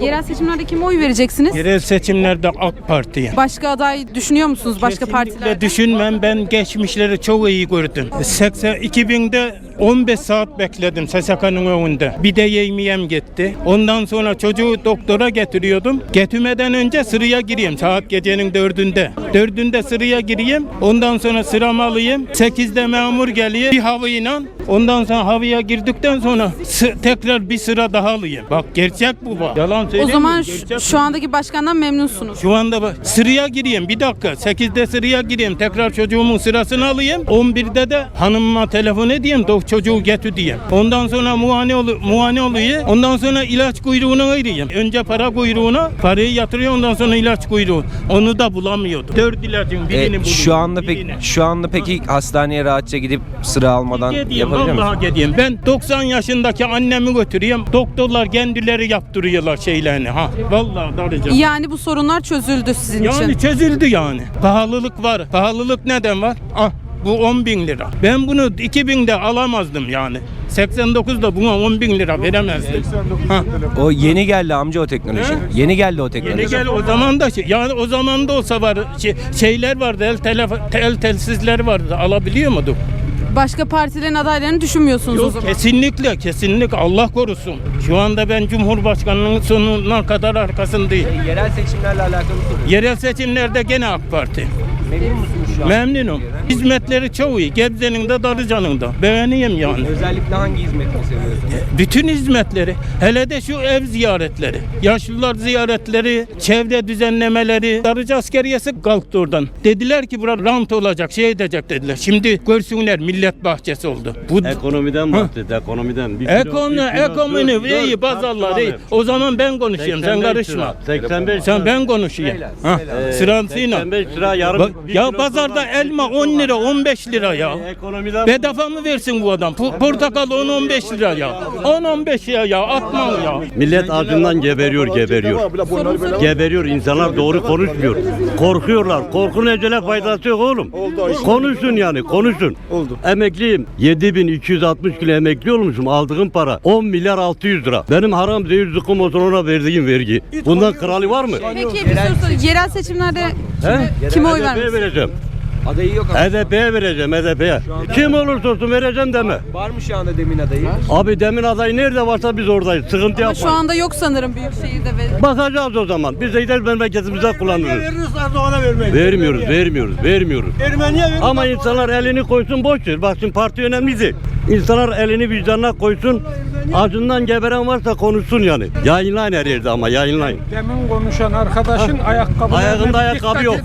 Yerel seçimlerde kime oy vereceksiniz? Yerel seçimlerde AK Parti'ye. Başka aday düşünüyor musunuz? Başka Kesinlikle düşünmem. Ben geçmişleri çok iyi gördüm. 80, 2000'de 15 saat bekledim SSK'nın önünde. Bir de yemeğim gitti. Ondan sonra çocuğu doktora getiriyordum. Getirmeden önce sıraya gireyim saat gecenin dördünde. Dördünde sıraya gireyim. Ondan sonra sıramı alayım. Sekizde memur geliyor. Bir havayla. Ondan sonra havaya girdikten sonra tekrar bir sıra daha alayım. Bak gerçek bu bak. Yalan O söylemiyorum. zaman gerçek şu, bu. şu andaki başkandan memnunsunuz. Şu anda bak sıraya gireyim bir dakika. 8'de sıraya gireyim. Tekrar çocuğumun sırasını alayım. 11'de de hanımıma telefon edeyim. Dok çocuğu getir diyeyim. Ondan sonra muayene olu muayene oluyor. Ondan sonra ilaç kuyruğuna ayırayım. Önce para kuyruğuna parayı yatırıyor ondan sonra ilaç kuyruğu. Onu da bulamıyordum. Dört ilacın birini E, buluyorum. şu anda pek birini. şu anda peki hastaneye rahatça gidip sıra almadan Gideyim, yapabiliyor musun? vallahi gideyim. Ben 90 yaşındaki annemi götürüyorum. Doktorlar kendileri yaptırıyorlar şeylerini. Ha, vallahi darıca. Yani bu sorunlar çözüldü sizin için. Yani çözüldü yani. Pahalılık var. Pahalılık neden var? Ah bu 10 bin lira. Ben bunu 2000'de alamazdım yani. 89'da buna 10 bin lira veremezdim. Ha. O yeni geldi amca o teknoloji. He? Yeni geldi o teknoloji. Yeni gel o zaman da şey, yani o zaman da olsa var şey, şeyler vardı el telef- el telsizler vardı alabiliyor muyduk? Başka partilerin adaylarını düşünmüyorsunuz o Yok zaman. kesinlikle kesinlikle Allah korusun. Şu anda ben Cumhurbaşkanlığının sonuna kadar arkasındayım. Yerel seçimlerle alakalı soruyorum. Yerel seçimlerde gene AK Parti. Memnun musunuz şu an? Memnunum. Hizmetleri çok iyi. Gebze'nin de Darıcan'ın da. Beğeneyim yani. Özellikle hangi hizmetini seviyorsunuz? Bütün hizmetleri. Hele de şu ev ziyaretleri. Yaşlılar ziyaretleri, çevre düzenlemeleri. Darıca askeriyesi kalktı oradan. Dediler ki bura rant olacak, şey edecek dediler. Şimdi görsünler millet bahçesi oldu. Bu Ekonomiden bahset, ekonomiden. Bir kilo- Ekonomi, kilo ekonomi dört- iyi dört pazarlar iyi. O zaman ben konuşayım, sen 85 karışma. lira, 85 Sen ben konuşayım. Ha, Ee, sırasıyla. 85 lira yarım. Bak, ya pazarda elma bir kilo 10 lira, dolar. 15 lira ya. Ekonomiden Bedava mı versin bu adam? Po- Portakal 10-15 lira ya. 10-15 lira ya. Atma ya. Millet acından geberiyor, geberiyor. Geberiyor, insanlar doğru konuşmuyor. Korkuyorlar. Korkunun ecele faydası yok oğlum. Konuşun yani, konuşun. Oldu. Emekliyim. 7260 kilo emekli olmuşum. Aldığım para 10 milyar 600 lira. Benim haram zehir zıkkım olsun ona verdiğim vergi. Bundan kralı var mı? Peki bir soru sorayım. Yerel seçimlerde kime, kime oy HDP'ye vereceğim. Adayı yok ama. HDP'ye vereceğim, HDP'ye. Kim olursa olsun vereceğim deme. Var mı şu anda demin adayı? Abi demin adayı nerede varsa biz oradayız. Sıkıntı Ama yapmayın. şu anda yok sanırım Büyükşehir'de ve Bakacağız o zaman. Biz de gider memleketimize kullanırız. Veririz Erdoğan'a vermeyiz. Vermiyoruz, vermiyoruz, vermiyoruz. Ermeniye veririz. Ama insanlar elini koysun boş ver. Bak şimdi parti önemli değil. İnsanlar elini vicdanına koysun. Acından geberen varsa konuşsun yani. Yayınlayın her yerde ama yayınlayın. Demin konuşan arkadaşın ayakkabı. Ayağında ayakkabı yok.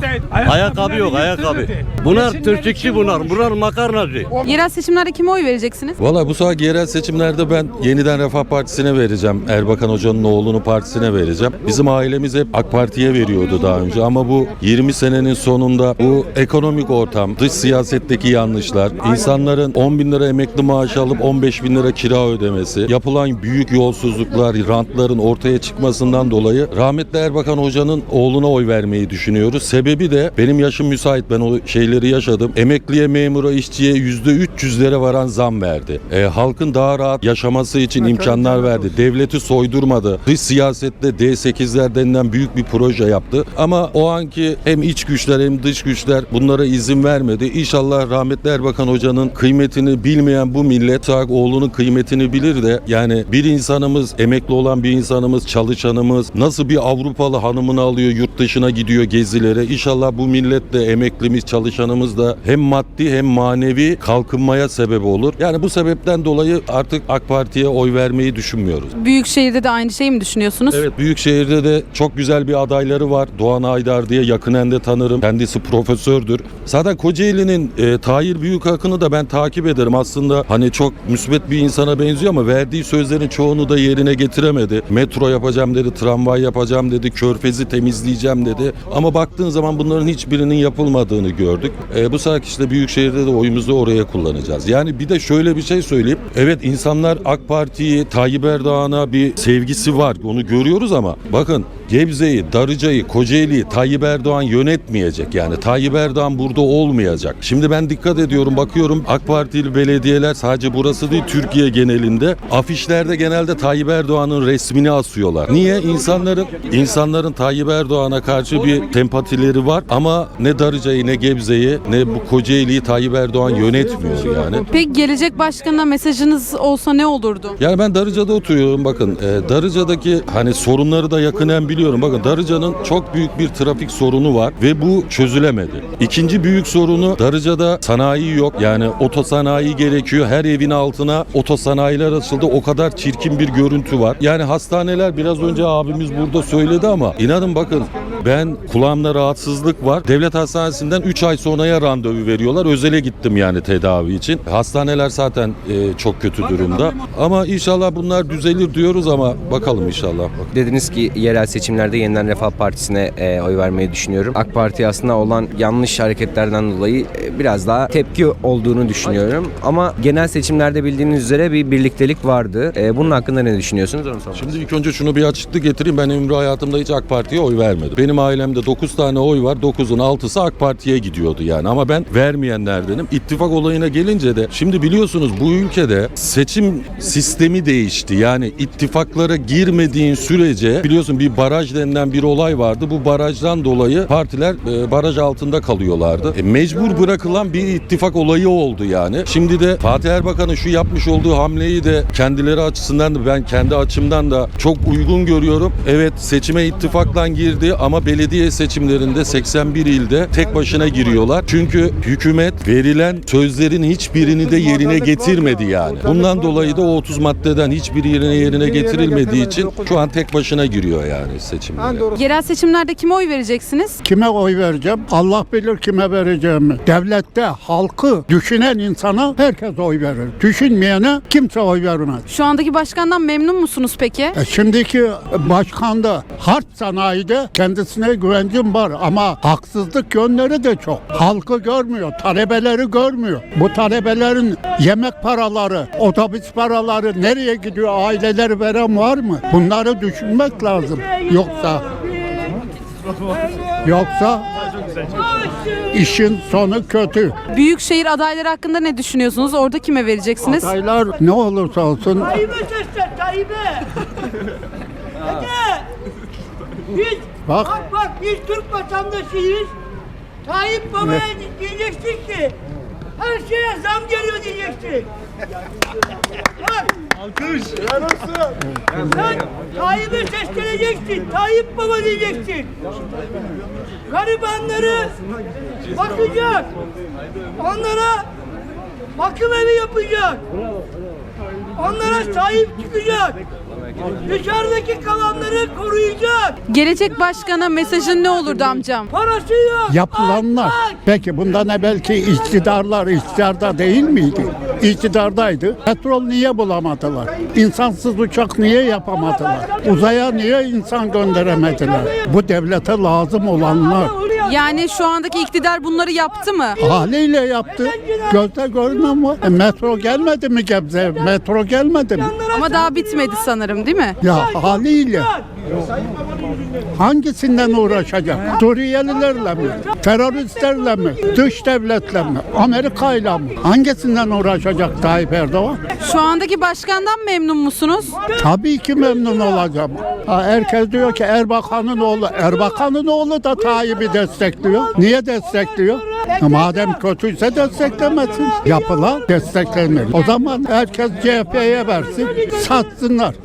Ayakkabı yok, ayakkabı. Bunlar tırtıkçı bunlar. Bunlar makarnacı. yerel seçimlerde kime oy vereceksiniz? Valla bu sefer yerel seçimlerde ben yeniden Refah Partisi'ne vereceğim. Erbakan Hoca'nın oğlunu partisine vereceğim. Bizim ailemiz hep AK Parti'ye veriyordu daha önce ama bu 20 senenin sonunda bu ekonomik ortam, dış siyasetteki yanlışlar, insanların 10 bin lira emekli maaşı alıp 15 bin lira kira ödemesi, yapılan büyük yolsuzluklar, rantların ortaya çıkmasından dolayı rahmetli Erbakan Hoca'nın oğluna oy vermeyi düşünüyoruz. Sebebi de benim yaşım müsait ben o şeyleri yaşadım. Emekliye, memura, işçiye %300'lere varan zam verdi. E, halkın daha rahat yaşaması için imkanlar verdi. Devleti soydurmadı. Dış siyasette D8'ler denilen büyük bir proje yaptı. Ama o anki hem iç güçler hem dış güçler bunlara izin vermedi. İnşallah rahmetli Erbakan Hoca'nın kıymetini bilmeyen bu millet sağ oğlunun kıymetini bilir de yani bir insanımız emekli olan bir insanımız çalışanımız nasıl bir Avrupalı hanımını alıyor yurt dışına gidiyor gezilere. İnşallah bu millet de emeklimiz çalışanımız da hem maddi hem manevi kalkınmaya sebep olur. Yani bu sebepten dolayı artık AK Parti'ye oy vermeyi düşünmüyoruz. Büyükşehir'de de aynı şeyi mi düşünüyorsunuz? Evet Büyükşehir'de de çok güzel bir adayları var. Doğan Aydar diye yakinen de tanırım. Kendisi profesördür. Zaten Kocaeli'nin e, Tahir Büyükakın'ı da ben takip ederim. Aslında hani çok müsbet bir insana benziyor ama verdiği sözlerin çoğunu da yerine getiremedi. Metro yapacağım dedi, tramvay yapacağım dedi, körfezi temizleyeceğim dedi. Ama baktığın zaman bunların hiçbirinin yapılmadığını gördük. E, bu sefer işte Büyükşehir'de de oyumuzu oraya kullanacağız. Yani bir de şöyle bir şey söyleyeyim. Evet insanlar AK Parti'yi, Tayyip Erdoğan'a bir sevgisi var. Onu görüyoruz ama bakın Gebze'yi, Darıca'yı, Kocaeli'yi Tayyip Erdoğan yönetmeyecek. Yani Tayyip Erdoğan burada olmayacak. Şimdi ben dikkat ediyorum bakıyorum AK Partili belediyeler sadece burası değil Türkiye genelinde afişlerde genelde Tayyip Erdoğan'ın resmini asıyorlar. Niye? İnsanların insanların Tayyip Erdoğan'a karşı bir sempatileri var ama ne Darıca'yı ne Gebze'yi ne bu Kocaeli'yi Tayyip Erdoğan yönetmiyor yani. Peki gelecek başkanına mesajınız olsa ne olurdu? Yani ben Darıca'da oturuyorum bakın. E, Darıca'daki hani sorunları da yakından biliyorum. Bakın Darıca'nın çok büyük bir trafik sorunu var ve bu çözülemedi. İkinci büyük sorunu Darıca'da sanayi yok. Yani otosanayi gerekiyor. Her evin altına otosanayiler açıldı. O kadar çirkin bir görüntü var. Yani hastaneler biraz önce abimiz burada söyledi ama inanın bakın ben kulağımda rahatsızlık var. Devlet hastanesinden 3 ay sonraya randevu veriyorlar. Özele gittim yani tedavi için. Hastaneler zaten e, çok kötü durumda. Ama inşallah bunlar düzelir diyoruz ama bakalım inşallah. Bak- Dediniz ki yerel seçimlerde yeniden Refah Partisi'ne e, oy vermeyi düşünüyorum. AK Parti aslında olan yanlış hareketlerden dolayı e, biraz daha tepki olduğunu düşünüyorum. Ama genel seçimlerde bildiğiniz üzere bir birliktelik vardı. E, bunun hakkında ne düşünüyorsunuz? Onu sormak Şimdi ilk önce şunu bir açıklık getireyim. Ben ömrü hayatımda hiç AK Parti'ye oy vermedim. Benim ailemde 9 tane oy var. 9'un 6'sı AK Parti'ye gidiyordu yani. Ama ben vermeyenlerdenim. İttifak olayına gelince de şimdi biliyorsunuz bu ülkede seçim sistemi değişti. Yani ittifaklara girmediğin sürece biliyorsun bir baraj denilen bir olay vardı. Bu barajdan dolayı partiler e, baraj altında kalıyorlardı. E, mecbur bırakılan bir ittifak olayı oldu yani. Şimdi de Fatih Erbakan'ın şu yapmış olduğu hamleyi de kendileri açısından da ben kendi açımdan da çok uygun görüyorum. Evet seçime ittifakla girdi ama belediye seçimlerinde 81 ilde tek başına giriyorlar. Çünkü hükümet verilen sözlerin hiçbirini de yerine getirmedi yani. Bundan dolayı da o 30 maddeden hiçbiri yerine yerine getirilmediği için şu an tek başına giriyor yani seçimlere. Yerel seçimlerde kime oy vereceksiniz? Kime oy vereceğim? Allah bilir kime vereceğimi. Devlette halkı düşünen insana herkes oy verir. Düşünmeyene kimse oy vermez. Şu andaki başkandan memnun musunuz peki? E şimdiki başkan da harç sanayide kendisine güvencim var ama haksızlık yönleri de çok. Halkı görmüyor, talebeleri görmüyor. Bu talebelerin yemek paraları, otobüs paraları nereye gidiyor? Aileleri veren var mı? Bunları düşünmek lazım. Yoksa Yoksa işin sonu kötü. Büyükşehir adayları hakkında ne düşünüyorsunuz? Orada kime vereceksiniz? Adaylar ne olursa olsun Tayyip'e. Biz Bak. bak bak biz Türk vatandaşıyız. Tayyip Baba'ya diyeceksin ki her şeye zam geliyor diyeceksin. Bak. Alkış. Sen Tayyip'e sesleneceksin. Tayyip Baba diyeceksin. Garibanları bakacak. Onlara bakım evi yapacak. Onlara sahip çıkacak. Dışarıdaki kalanları koruyacak. Gelecek başkana mesajın ne olurdu amcam? Parası yok. yapılanlar. Peki bundan evvelki iktidarlar iktidarda değil miydi? İktidardaydı. Petrol niye bulamadılar? İnsansız uçak niye yapamadılar? Uzaya niye insan gönderemediler? Bu devlete lazım olanlar. Yani şu andaki iktidar bunları yaptı mı? Haliyle yaptı. Gözde görünen var. E, metro gelmedi mi Gebze? Metro gelmedi mi? Ama daha bitmedi sanırım değil mi? Ya haliyle. Hangisinden uğraşacak? Suriyelilerle mi? Teröristlerle mi? Dış devletle mi? Amerika'yla mı? Hangisinden uğraşacak Tayyip Erdoğan? Şu andaki başkandan memnun musunuz? Tabii ki memnun olacağım. Ha, herkes diyor ki Erbakan'ın oğlu. Erbakan'ın oğlu da Tayyip'i destekliyor. Niye destekliyor? Madem kötüyse desteklemesin. Yapılan desteklenir. O zaman herkes CHP'ye versin, satsınlar.